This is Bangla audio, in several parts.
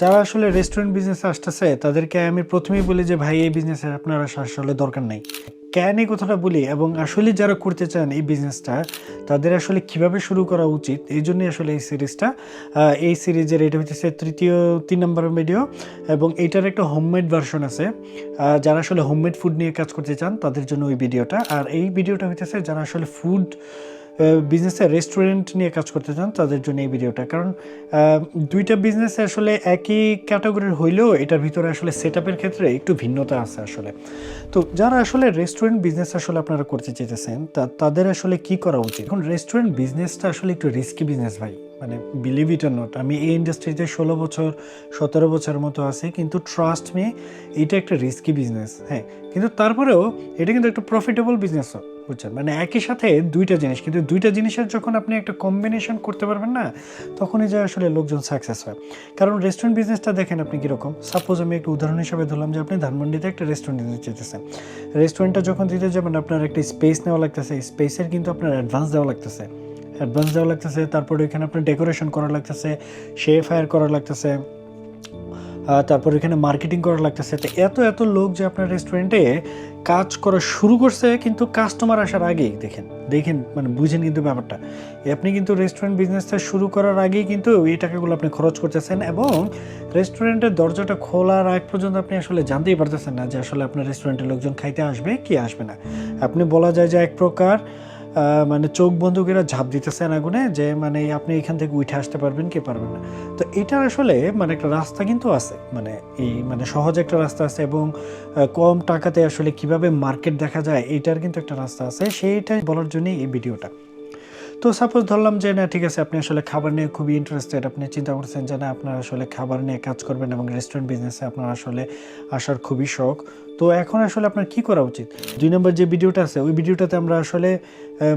যারা আসলে রেস্টুরেন্ট বিজনেসে আসতেছে, তাদেরকে আমি প্রথমেই বলি যে, ভাই, এই বিজনেসে আপনার আসা, আসলে দরকার নেই। কেন এই কথাটা বলি? এবং আসলে যারা করতে চান এই বিজনেসটা তাদের আসলে কীভাবে শুরু করা উচিত? এই জন্যই আসলে এই সিরিজটা এই সিরিজের এটা হচ্ছে তৃতীয় তিন নম্বর ভিডিও এবং এটার একটা হোমমেড ভার্সন আছে। যারা আসলে হোমমেড ফুড নিয়ে কাজ করতে চান, তাদের জন্য ওই ভিডিওটা আর এই ভিডিওটা হইতেছে, যারা আসলে ফুড বিজনেসে রেস্টুরেন্ট নিয়ে কাজ করতে চান, তাদের জন্য এই ভিডিওটা কারণ দুইটা বিজনেস আসলে একই ক্যাটাগরির হইলেও এটার ভিতরে আসলে সেট ক্ষেত্রে একটু ভিন্নতা আছে আসলে। তো যারা আসলে রেস্টুরেন্ট বিজনেস আসলে আপনারা করতে চাইতেছেন, তা, তাদের আসলে কি করা উচিত? এখন রেস্টুরেন্ট বিজনেসটা আসলে একটু রিস্কি বিজনেস ভাই। মানে বিলিভ ইট নট আমি এই ইন্ডাস্ট্রিতে ষোলো বছর, সতেরো বছর মতো আছি, কিন্তু ট্রাস্ট মি এটা একটা রিস্কি বিজনেস হ্যাঁ। কিন্তু তারপরেও এটা কিন্তু একটা প্রফিটেবল বিজনেসও বুঝছেন মানে একই সাথে দুইটা জিনিস, কিন্তু দুইটা জিনিসের যখন আপনি একটা কম্বিনেশন করতে পারবেন না, তখনই যে আসলে লোকজন সাকসেস হয়। কারণ রেস্টুরেন্ট বিজনেসটা দেখেন আপনি কীরকম। সাপোজ আমি একটা উদাহরণ হিসাবে ধরলাম যে আপনি ধানমন্ডিতে একটা রেস্টুরেন্ট দিতে চাইতেছেন। রেস্টুরেন্টটা যখন দিতে যাবেন, আপনার একটা স্পেস নেওয়া লাগতেছে। স্পেসের কিন্তু আপনার অ্যাডভান্স দেওয়া লাগতেছে। অ্যাডভান্স দেওয়া লাগতেছে, তারপরে এখানে আপনার ডেকোরেশন করা লাগতেছে শেফ হায়ার করা লাগতেছে তারপর এখানে মার্কেটিং করা লাগতেছে। তো এত এত লোক যে আপনার রেস্টুরেন্টে কাজ করা শুরু করছে, কিন্তু কাস্টমার আসার আগেই, দেখেন দেখেন মানে বুঝেন কিন্তু ব্যাপারটা। আপনি কিন্তু রেস্টুরেন্ট বিজনেসটা শুরু করার আগেই কিন্তু এই টাকাগুলো আপনি খরচ করতেছেন এবং রেস্টুরেন্টের দরজাটা খোলার আগ পর্যন্ত আপনি আসলে জানতেই পারতেছেন না যে আসলে আপনার রেস্টুরেন্টের লোকজন খাইতে আসবে কি আসবে না। আপনি বলা যায় যে এক প্রকার মানে চোখ বন্ধ করে ঝাঁপ দিতেছেন আগুনে যে মানে আপনি এখান থেকে উঠে আসতে পারবেন কি পারবেন না। তো এটার আসলে মানে একটা রাস্তা কিন্তু আছে। মানে এই মানে সহজ একটা রাস্তা আছে এবং কম টাকাতে আসলে কীভাবে মার্কেট দেখা যায়, এটার কিন্তু একটা রাস্তা আছে। সেইটাই বলার জন্যই এই ভিডিওটা। তো সাপোজ ধরলাম যে, না, ঠিক আছে, আপনি আসলে খাবার নিয়ে খুবই ইন্টারেস্টেড আপনি চিন্তা করছেন যে, না, আপনার আসলে খাবার নিয়ে কাজ করবেন এবং রেস্টুরেন্ট বিজনেসে আপনার আসলে আসার খুবই শখ। তো এখন আসলে আপনার কি করা উচিত? দুই নম্বর যে ভিডিওটা আছে, ওই ভিডিওটাতে আমরা আসলে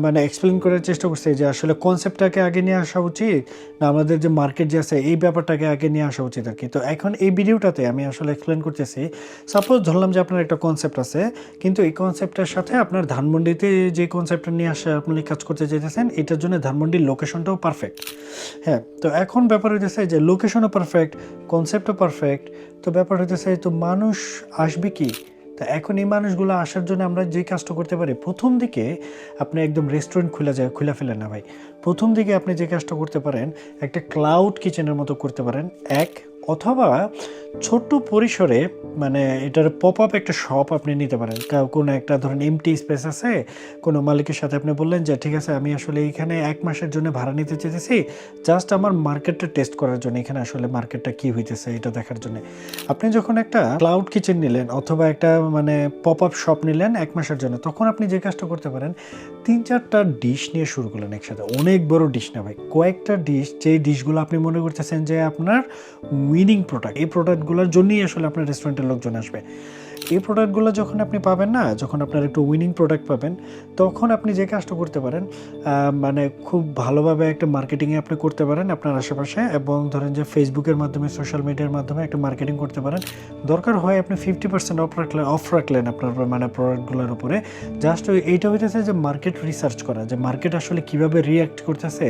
মানে এক্সপ্লেন করার চেষ্টা করছি যে আসলে কনসেপ্টটাকে আগে নিয়ে আসা উচিত না আমাদের যে মার্কেট যে আছে, এই ব্যাপারটাকে আগে নিয়ে আসা উচিত আর কি তো এখন এই ভিডিওটাতে আমি আসলে এক্সপ্লেন করতেছি সাপোজ ধরলাম যে আপনার একটা কনসেপ্ট আছে, কিন্তু এই কনসেপ্টের সাথে আপনার ধানমন্ডিতে যে কনসেপ্টটা নিয়ে আসা, আপনি কাজ করতে চাইতেছেন, এটার জন্য ধানমন্ডির লোকেশনটাও পারফেক্ট হ্যাঁ তো এখন ব্যাপার হইতেছে যে লোকেশনও পারফেক্ট কনসেপ্টও পারফেক্ট তো ব্যাপার হইতেছে, তো মানুষ আসবে কি? তা এখন এই মানুষগুলো আসার জন্য আমরা যে কাজটা করতে পারি, প্রথম দিকে আপনি একদম রেস্টুরেন্ট খুলে যায় খুলে ফেলেন না ভাই। প্রথম দিকে আপনি যে কাজটা করতে পারেন, একটা ক্লাউড কিচেনের মতো করতে পারেন। এক অথবা ছোট্ট পরিসরে মানে এটার পপ আপ একটা শপ আপনি নিতে পারেন। কোনো একটা ধরেন এমটি স্পেস আছে, কোনো মালিকের সাথে আপনি বললেন যে, ঠিক আছে, আমি আসলে এইখানে এক মাসের জন্য ভাড়া নিতে চেয়েছি জাস্ট আমার মার্কেটটা টেস্ট করার জন্য, এখানে আসলে মার্কেটটা কি হইতেছে, এটা দেখার জন্য। আপনি যখন একটা ক্লাউড কিচেন নিলেন, অথবা একটা মানে পপ আপ শপ নিলেন এক মাসের জন্য, তখন আপনি যে কাজটা করতে পারেন, তিন চারটা ডিশ নিয়ে শুরু করলেন একসাথে। অনেক বড় ডিশ না ভাই, কয়েকটা ডিশ যেই ডিশগুলো আপনি মনে করতেছেন যে আপনার উইনিং প্রোডাক্ট এই প্রোডাক্টগুলোর জন্যই আসলে আপনার রেস্টুরেন্টের লোকজন আসবে। এই প্রোডাক্টগুলো যখন আপনি পাবেন না, যখন আপনার একটু উইনিং প্রোডাক্ট পাবেন, তখন আপনি যে কাজটা করতে পারেন মানে খুব ভালোভাবে একটা মার্কেটিংয়ে আপনি করতে পারেন আপনার আশেপাশে এবং ধরেন যে ফেসবুকের মাধ্যমে সোশ্যাল মিডিয়ার মাধ্যমে একটা মার্কেটিং করতে পারেন। দরকার হয় আপনি ফিফটি পার্সেন্ট অফ রাখলেন অফ রাখলেন আপনার মানে প্রোডাক্টগুলোর উপরে। জাস্ট এইটা হইতেছে যে মার্কেট রিসার্চ করা, যে মার্কেট আসলে কীভাবে রিয়াক্ট করতেছে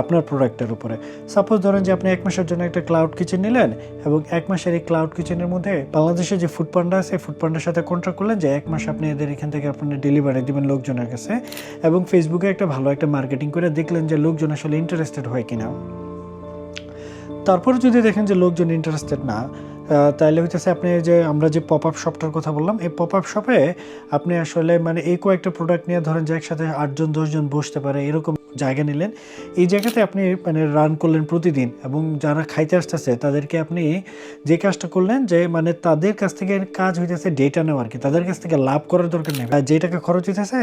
আপনার প্রোডাক্টের উপরে। সাপোজ ধরেন যে আপনি এক মাসের জন্য একটা ক্লাউড কিচেন নিলেন এবং এক মাসের এই ক্লাউড কিচেনের মধ্যে বাংলাদেশে যে ফুড পান্ডা আছে ফুড পান্ডার সাথে কন্ট্রাক্ট করলেন যে এক মাস আপনি এদের এখান থেকে আপনি ডেলিভারি দিবেন লোকজনের কাছে এবং ফেসবুকে একটা ভালো একটা মার্কেটিং করে দেখলেন যে লোকজন আসলে ইন্টারেস্টেড হয় কিনা। তারপর যদি দেখেন যে লোকজন ইন্টারেস্টেড না তাহলে হইতেছে আপনি যে আমরা যে পপ আপ শপটার কথা বললাম, এই পপ আপ শপে আপনি আসলে মানে এই কয়েকটা প্রোডাক্ট নিয়ে ধরেন যে একসাথে আটজন, দশজন বসতে পারে, এরকম জায়গা নিলেন। এই জায়গাতে আপনি মানে রান করলেন প্রতিদিন এবং যারা খাইতে আসতেছে, তাদেরকে আপনি যে কাজটা করলেন যে মানে তাদের কাছ থেকে কাজ হইতেছে ডেটা নেওয়া আর কি তাদের কাছ থেকে লাভ করার দরকার নেই। যে টাকা খরচ হইতেছে,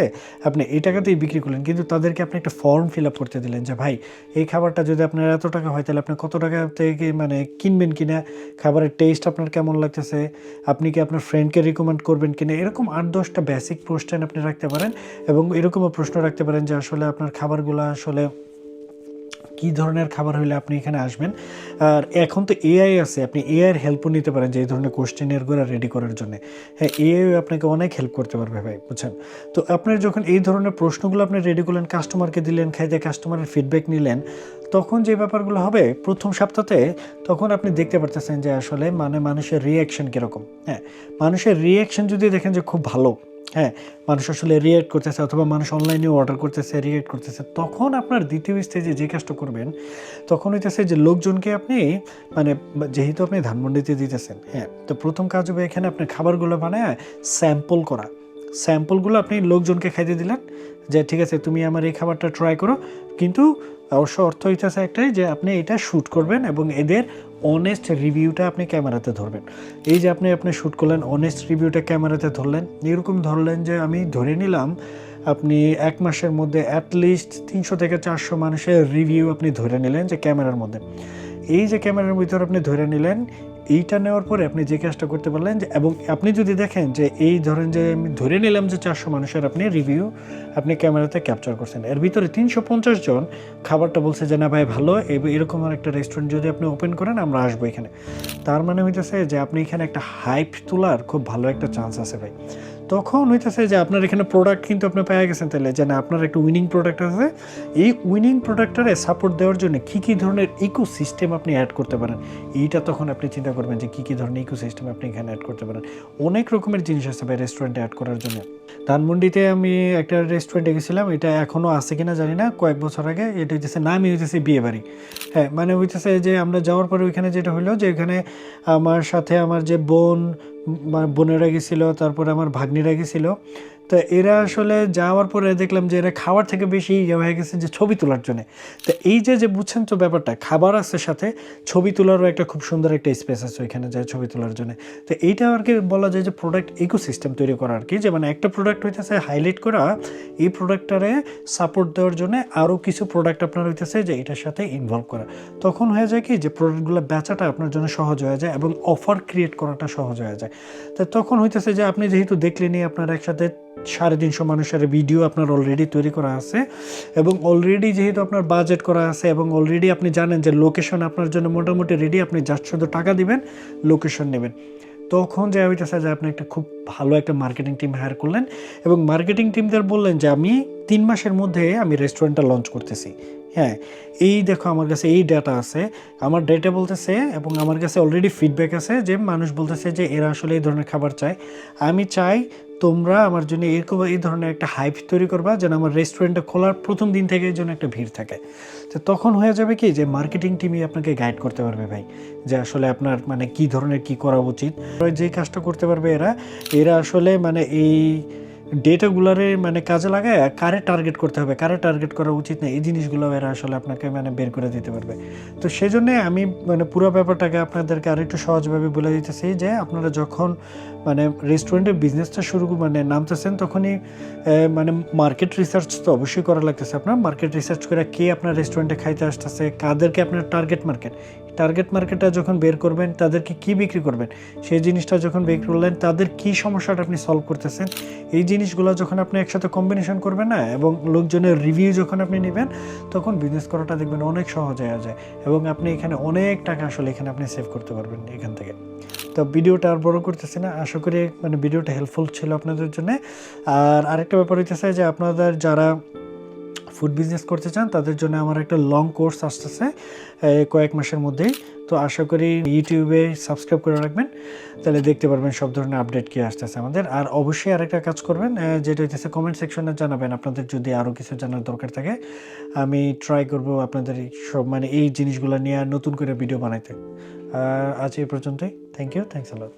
আপনি এই টাকাতেই বিক্রি করলেন। কিন্তু তাদেরকে আপনি একটা ফর্ম ফিল আপ করতে দিলেন যে, ভাই, এই খাবারটা যদি আপনার এত টাকা হয়, তাহলে আপনি কত টাকা থেকে মানে কিনবেন কিনা? খাবারের টেস্ট আপনার কেমন লাগতেছে? আপনি কি আপনার ফ্রেন্ডকে রিকমেন্ড করবেন কিনা? এরকম আট দশটা বেসিক প্রশ্ন আপনি রাখতে পারেন এবং এরকমও প্রশ্ন রাখতে পারেন যে, আসলে আপনার খাবারগুলো আসলে কি ধরনের খাবার হলে আপনি এখানে আসবেন? আর এখন তো এআই আছে, আপনি এআইয়ের হেল্পও নিতে পারেন যে এই ধরনের কোশ্চেনেরগুলো রেডি করার জন্য। হ্যাঁ এআই আপনাকে অনেক হেল্প করতে পারবে ভাই, বুঝছেন? তো আপনার যখন এই ধরনের প্রশ্নগুলো আপনি রেডি করলেন কাস্টমারকে দিলেন খাইতে কাস্টমারের ফিডব্যাক নিলেন, তখন যে ব্যাপারগুলো হবে প্রথম সপ্তাহে তখন আপনি দেখতে পারতেছেন যে আসলে মানে মানুষের রিয়াকশন কীরকম। হ্যাঁ মানুষের রিয়াকশন যদি দেখেন যে খুব ভালো হ্যাঁ মানুষ আসলে রিয়েক্ট করতেছে অথবা মানুষ অনলাইনে অর্ডার করতেছে রিয়েক্ট করতেছে। তখন আপনার দ্বিতীয় স্টেজে যে কাজটা করবেন, তখন হইতেছে যে লোকজনকে আপনি মানে যেহেতু আপনি ধানমন্ডিতে দিতেছেন হ্যাঁ তো প্রথম কাজ হবে এখানে আপনি খাবারগুলো বানায় স্যাম্পল করা। স্যাম্পলগুলো আপনি লোকজনকে খাইতে দিলেন, যে ঠিক আছে, তুমি আমার এই খাবারটা ট্রাই করো। কিন্তু অবশ্য অর্থ হইতেছে একটাই যে আপনি এটা শ্যুট করবেন এবং এদের অনেস্ট রিভিউটা আপনি ক্যামেরাতে ধরবেন। এই যে আপনি আপনি শ্যুট করলেন অনেস্ট রিভিউটা ক্যামেরাতে ধরলেন, এরকম ধরলেন যে আমি ধরে নিলাম, আপনি এক মাসের মধ্যে অ্যাটলিস্ট তিনশো থেকে চারশো মানুষের রিভিউ আপনি ধরে নিলেন যে ক্যামেরার মধ্যে। এই যে ক্যামেরার ভিতর আপনি ধরে নিলেন এইটা নেওয়ার পরে আপনি যে কাজটা করতে পারলেন যে, এবং আপনি যদি দেখেন যে এই ধরেন যে আমি ধরে নিলাম যে চারশো মানুষের আপনি রিভিউ আপনি ক্যামেরাতে ক্যাপচার করছেন। এর ভিতরে তিনশো পঞ্চাশ জন খাবারটা বলছে যে, না ভাই, ভালো। এরকম একটা রেস্টুরেন্ট যদি আপনি ওপেন করেন, আমরা আসব এখানে। তার মানে হইতেছে যে, আপনি এখানে একটা হাইপ তোলার খুব ভালো একটা চান্স আছে ভাই। তখন হইতেছে যে আপনার এখানে প্রোডাক্ট কিন্তু আপনি পেয়ে গেছেন তাহলে যে না, আপনার একটা উইনিং প্রোডাক্ট আছে। এই উইনিং প্রোডাক্টটারে সাপোর্ট দেওয়ার জন্য কী কী ধরনের ইকো সিস্টেম আপনি অ্যাড করতে পারেন? এইটা তখন আপনি চিন্তা করবেন যে কী কী ধরনের ইকো সিস্টেম আপনি এখানে অ্যাড করতে পারেন। অনেক রকমের জিনিস আছে ভাই রেস্টুরেন্টে অ্যাড করার জন্য। ধানমন্ডিতে আমি একটা রেস্টুরেন্টে গেছিলাম, এটা এখনও আছে কিনা জানি না, কয়েক বছর আগে। এটা হইতেছে, নামই হইতেছে বিয়ে বাড়ি হ্যাঁ মানে হইতেছে যে আমরা যাওয়ার পরে ওইখানে যেটা হলো যে এখানে আমার সাথে আমার যে বোন বোনেরা গেছিল তারপরে আমার ভাগ্নিরা গেছিল। তো এরা আসলে যাওয়ার পরে দেখলাম যে এরা খাওয়ার থেকে বেশি ইয়ে হয়ে গেছে যে ছবি তোলার জন্য। তো এই যে যে বুঝছেন তো ব্যাপারটা, খাবার আছে সাথে, ছবি তোলারও একটা খুব সুন্দর একটা স্পেস আছে ওইখানে যায় ছবি তোলার জন্য। তো এইটা আর কি বলা যায় যে প্রোডাক্ট ইকোসিস্টেম তৈরি করা আর কি, যে মানে একটা প্রোডাক্ট হইতেছে হাইলাইট করা, এই প্রোডাক্টটারে সাপোর্ট দেওয়ার জন্য আরও কিছু প্রোডাক্ট আপনার হইতেছে যে এটার সাথে ইনভলভ করা। তখন হয়ে যায় কি যে প্রোডাক্টগুলো বেচাটা আপনার জন্য সহজ হয়ে যায় এবং অফার ক্রিয়েট করাটা সহজ হয়ে যায়। তো তখন হইতেছে যে আপনি যেহেতু দেখলেনই আপনার একসাথে সাড়ে তিনশো মানুষের ভিডিও আপনার অলরেডি তৈরি করা আছে এবং অলরেডি যেহেতু আপনার বাজেট করা আছে এবং অলরেডি আপনি জানেন যে লোকেশন আপনার জন্য মোটামুটি রেডি আপনি জাস্ট শুধু টাকা দিবেন লোকেশন নেবেন। তখন যে আমি হইতেছে যে আপনি একটা খুব ভালো একটা মার্কেটিং টিম হায়ার করলেন এবং মার্কেটিং টিমদের বললেন যে আমি তিন মাসের মধ্যে আমি রেস্টুরেন্টটা লঞ্চ করতেছি। হ্যাঁ এই দেখো আমার কাছে এই ডাটা আছে, আমার ডেটা বলতেছে এবং আমার কাছে অলরেডি ফিডব্যাক আছে যে মানুষ বলতেছে যে এরা আসলে এই ধরনের খাবার চায়। আমি চাই তোমরা আমার জন্য এরকম এই ধরনের একটা হাইপ তৈরি করবা যেন আমার রেস্টুরেন্টটা খোলার প্রথম দিন থেকে যেন একটা ভিড় থাকে। তো তখন হয়ে যাবে কি যে মার্কেটিং টিমই আপনাকে গাইড করতে পারবে ভাই, যে আসলে আপনার মানে কি ধরনের কি করা উচিত। যে কাজটা করতে পারবে এরা এরা আসলে মানে এই ডেটাগুলারে মানে কাজে লাগায়, কারে টার্গেট করতে হবে, কারে টার্গেট করা উচিত না, এই জিনিসগুলো এরা আসলে আপনাকে মানে বের করে দিতে পারবে। তো সেজন্য আমি মানে পুরো ব্যাপারটাকে আপনাদেরকে আরেকটু সহজভাবে বলে দিতেছি যে, আপনারা যখন মানে রেস্টুরেন্টের বিজনেসটা শুরু মানে নামতেছেন, তখনই মানে মার্কেট রিসার্চ তো অবশ্যই করা লাগতেছে আপনার। মার্কেট রিসার্চ করে কে আপনার রেস্টুরেন্টে খাইতে আসতেছে, কাদেরকে আপনার টার্গেট মার্কেট টার্গেট মার্কেটটা যখন বের করবেন, তাদেরকে কি বিক্রি করবেন? সেই জিনিসটা যখন বের করলেন, তাদের কি সমস্যাটা আপনি সলভ করতেছেন? এই জিনিসগুলো যখন আপনি একসাথে কম্বিনেশন করবেন না, এবং লোকজনের রিভিউ যখন আপনি নেবেন, তখন বিজনেস করাটা দেখবেন অনেক সহজ হয়ে যায়, এবং আপনি এখানে অনেক টাকা আসলে এখানে আপনি সেভ করতে পারবেন এখান থেকে। তো ভিডিওটা আর বড় করতেছি না, আশা করি মানে ভিডিওটা হেল্পফুল ছিল আপনাদের জন্য। আর আরেকটা ব্যাপার হইতেছে যে আপনাদের যারা ফুড বিজনেস করতে চান, তাদের জন্য আমার একটা লং কোর্স আসতেছে কয়েক মাসের মধ্যেই। তো আশা করি ইউটিউবে সাবস্ক্রাইব করে রাখবেন, তাহলে দেখতে পারবেন সব ধরনের আপডেট কি আসতেছে আমাদের। আর অবশ্যই আরেকটা কাজ করবেন যেটা হইতেছে কমেন্ট সেকশনে জানাবেন, আপনাদের যদি আরও কিছু জানার দরকার থাকে, আমি ট্রাই করব আপনাদের সব মানে এই জিনিসগুলো নিয়ে নতুন করে ভিডিও বানাইতে। আজ এই পর্যন্তই থ্যাংক ইউ থ্যাংকস আলট